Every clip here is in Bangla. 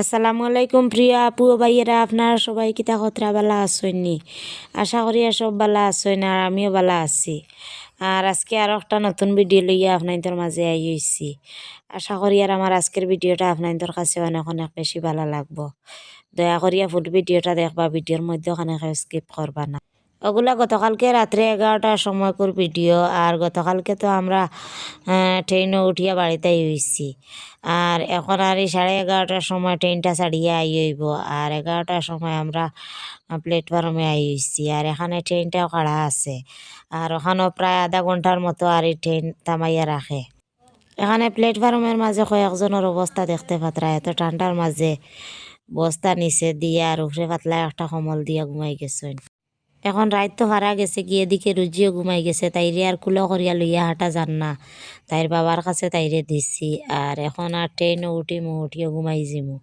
আসসালামু আলাইকুম প্রিয় আপু ভাইয়েরা, আপনারা সবাই কিতা কতরা বালা আসইনি আশা করি সব বালা আসেন আর আমিও বালা আছি। আর আজকে আরও একটা নতুন ভিডিও লইয়া আপনাদের মাঝে আই হইছি। আশা করি আর আমার আজকের ভিডিওটা আপনাদের কাছে অনেক অনেক বেশি ভালো লাগবো। দয়া করিয়া ফুল ভিডিওটা দেখবা, ভিডিওর মধ্যে অনেক স্কিপ করবা না। ওগুলা গতকালকে রাত্রে এগারোটার সময় সময়কুর ভিডিও, আর গতকালকে তো আমরা ট্রেনে উঠিয়া বাড়িতে হইছি। আর এখন আর এই সাড়ে এগারোটার সময় ট্রেনটা ছাড়িয়ে আই হইব, আর এগারোটার সময় আমরা প্ল্যাটফর্মে আই হইছি। আর এখানে ট্রেনটাও খাড়া আছে, আর ওখানেও প্রায় আধা ঘণ্টার মতো আর এই ট্রেন থামাইয়া রাখে। এখানে প্ল্যাটফর্মের মাঝে কয়েকজনের অবস্থা দেখতে পাত্রা, এত ঠান্ডার মাঝে বস্তা নিচে দিয়ে আর উপরে পাতলা একটা কমল দিয়া ঘুমাই গেছেন। এখন রাত তো ভাড়া গেছে, গিয়ে দিকে রুজিও ঘুমাই গেছে তাইরে আর কুলো করিয়া লইয়া হাঁটা যান না। তাইর বাবার কাছে তাইরে দিছি আর এখন আর ট্রেনও উঠিমু উঠিও ঘুমাই যামু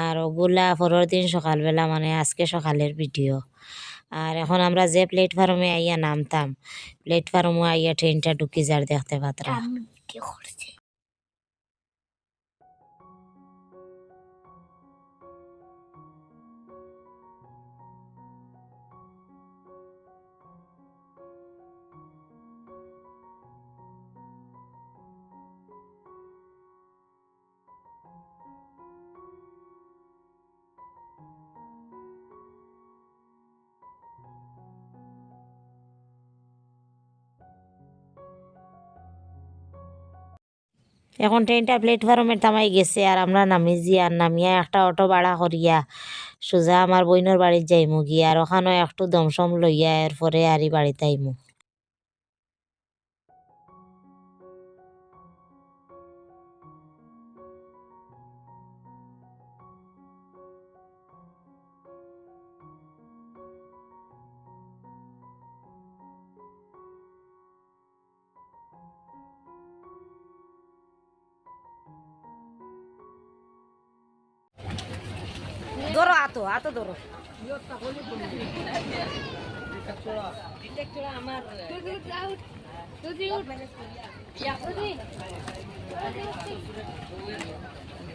আর ওগুলা পরের দিন সকালবেলা মানে আজকে সকালের ভিডিও আর এখন আমরা যে প্ল্যাটফর্মে আইয়া নামতাম প্ল্যাটফর্মে আইয়া ট্রেনটা ঢুকি যার দেখতে পাত্রা। এখন ট্রেনটা প্ল্যাটফর্মে থামাই গেছে আর আমরা নামি আর নামিয়া একটা অটো ভাড়া করিয়া সোজা আমার বইনের বাড়ির যাইমু গিয়া আর ওখানেও একটু দমসম লইয়া এরপরে আরি বাড়িতে আইমু। আতো আতো ধরো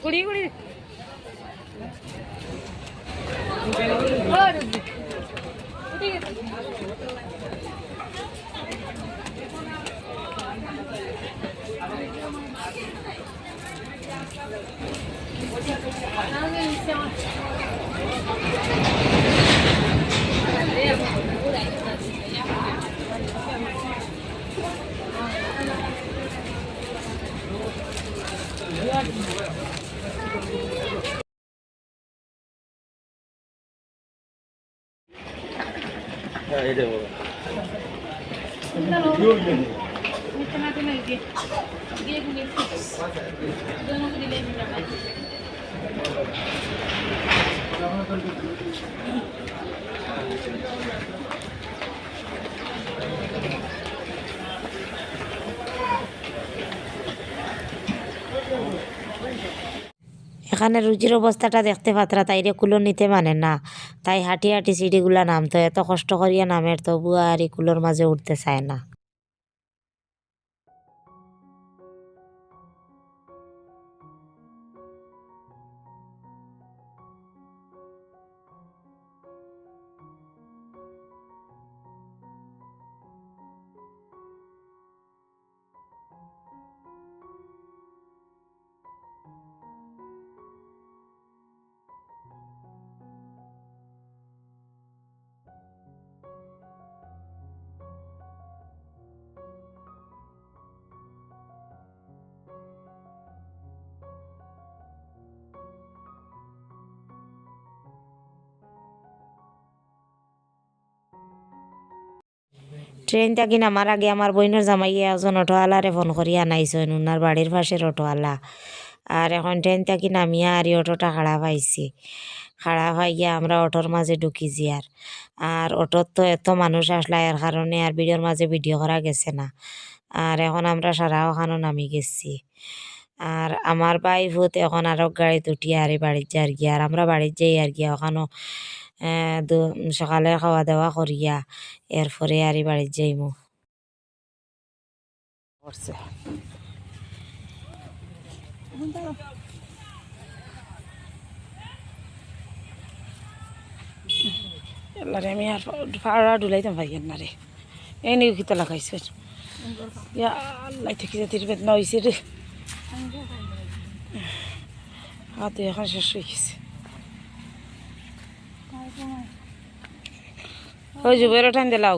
কুড়ি কুড়ি 哎，对不。你好。এখানে রুজির অবস্থাটা দেখতে পাত্রা তাইরে কুলো নিতে মানে না। তাই হাঁটি হাঁটি সিঁড়িগুলা নামতো, এত কষ্ট করিয়া নামের তবু আর এই কুলোর মাঝে উঠতে চায় না। ট্রেন থাকি নামার আগে আমার বইনের জামাইয়া একজন অটোওয়ালারে ফোন করিয়া নাইছেন উনার বাড়ির পাশের অটোওয়ালা। আর এখন ট্রেন থাকি নামিয়া আর অটোটা খাড়া পাইছি। খাড়া পাইয়া আমরা অটোর মাঝে ঢুকিছি আর। আর অটোর তো এত মানুষ আসলা, এর কারণে আর ভিডিওর মাঝে ভিডিও করা গেছে না। আর এখন আমরা সারা ওখানো নামি গেছি। আর আমার ভাই ভূত এখন আরও গাড়িতে উঠিয়া আর বাড়ির যার গিয়া, আর আমরা বাড়ির যাই আর গিয়া ওখানো সকালে খাওয়া দাওয়া করিয়া এরপরে আর বাড়ির যাইমু করছে এলারে আমি আর ফাড়া ডুলাইতাম ভাই না রে এই নিয়ে খিতা লাগাইছে ইয়া আল্লাহ বেদনা হয়েছে রে হাতে এখন শেষ হয়ে গেছে ওই যে বেরো টাইম দিলাও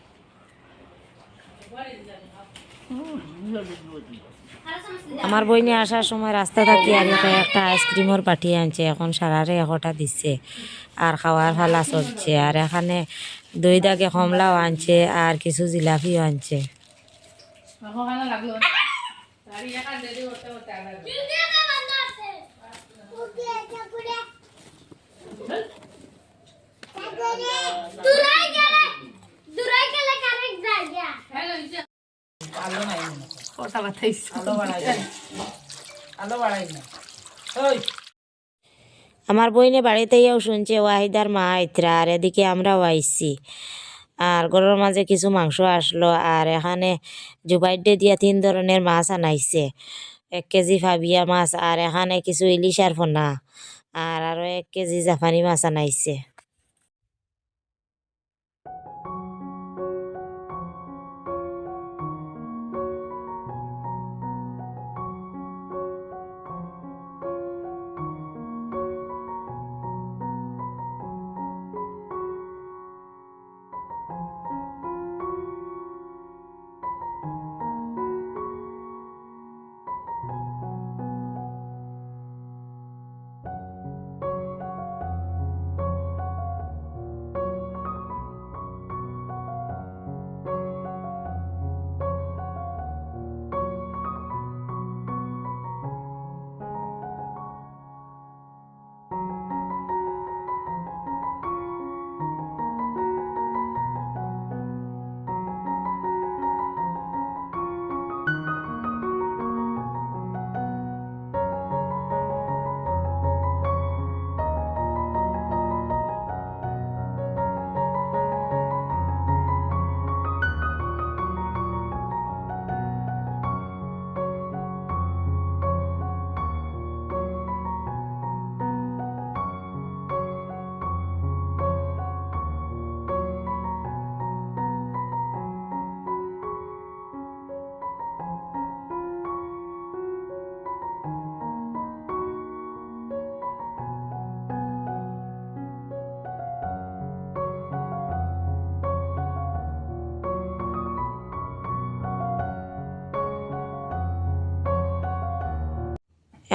আমার বই নিয়ে আসার সময় রাস্তা থাকি আর একটা আইসক্রিমের পাঠিয়ে আনছে, এখন সারারে একটা দিচ্ছে আর খাওয়ার ফালা চলছে, আর এখানে দই দাগে কমলাও আনছে, আর কিছু জিলাপিও আনছে। আলো বাড়াই না আলো বাড়াই না ওই আমার বইনে বাড়িতেও শুনছে ওয়াহিদার মা আইতরা আর এদিকে আমরাও আইছি। আর গরুর মাঝে কিছু মাংস আসলো আর এখানে জুবাইডে দিয়া তিন ধরনের মাছ আনাইছে। এক কেজি ফাবিয়া মাছ আর এখানে কিছু ইলিশার ফোনা আর আরও এক কেজি জাফানি মাছ আনাইছে।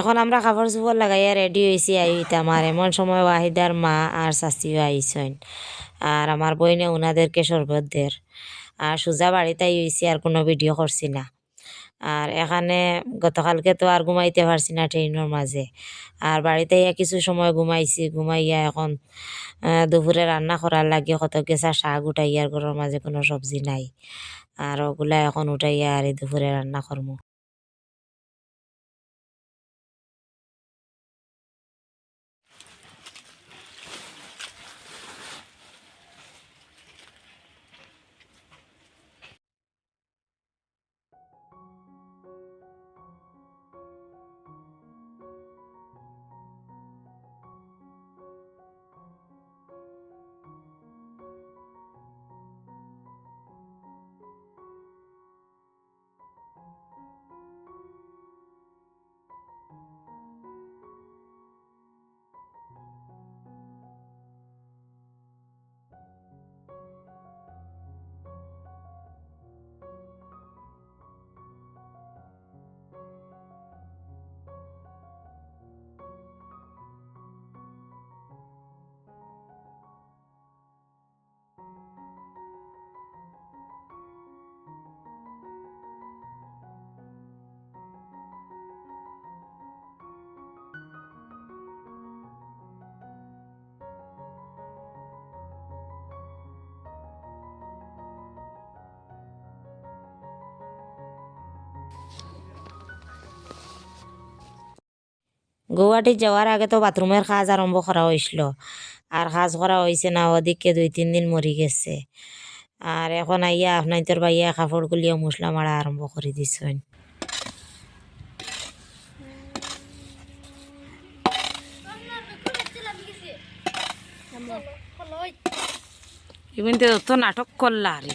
এখন আমরা কাপড় চোপড় লাগাইয়া রেডি হয়েছি আইতাম আমার। এমন সময় ওয়াহিদার মা আর শাশিও আইসন আর আমার বইনে ওনাদেরকে শরবত দের আর সোজা বাড়িতে হয়েছি আর কোনো ভিডিও করছি না। আর এখানে গতকালকে তো আর ঘুমাইতে পারছি না ট্রেনের মাঝে। আর বাড়িতে কিছু সময় ঘুমাইছি, ঘুমাইয়া এখন দুপুরে রান্না করার লাগে কত গেছা শাক উঠাইয়ার ঘরের মাঝে কোনো সবজি নাই। আর ওগুলা এখন উঠাইয়া আর দুপুরে রান্না করব গুয়াহাটি যাওয়ার আগে তো বাথরুমের কাজ আরম্ভ করা হয়েছিল আর কাজ করা হয়েছে না ওদিকে দুই, তিন দিন মরি গেছে। আর এখন আইয়া আপনার তোর ভাইয়া কাপড় গুলিয়ে মশলা মারা আরম্ভ করে দিছেন। তো নাটক করলা রে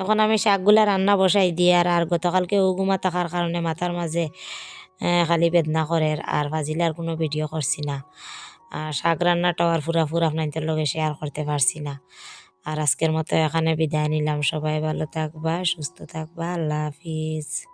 এখন আমি শাকগুলা রান্না বসাই দিই আর আর গতকালকে উগুমা থাকার কারণে মাথার মাঝে খালি বেদনা করে আর ভাজিলার কোনো ভিডিও করছি না। আর শাক রান্নাটাও আর ফুরা ফুরা আপনাদের লগে শেয়ার করতে পারছি না। আর আজকের মতো এখানে বিদায় নিলাম। সবাই ভালো থাকবা, সুস্থ থাকবা। আল্লাহ হাফিজ।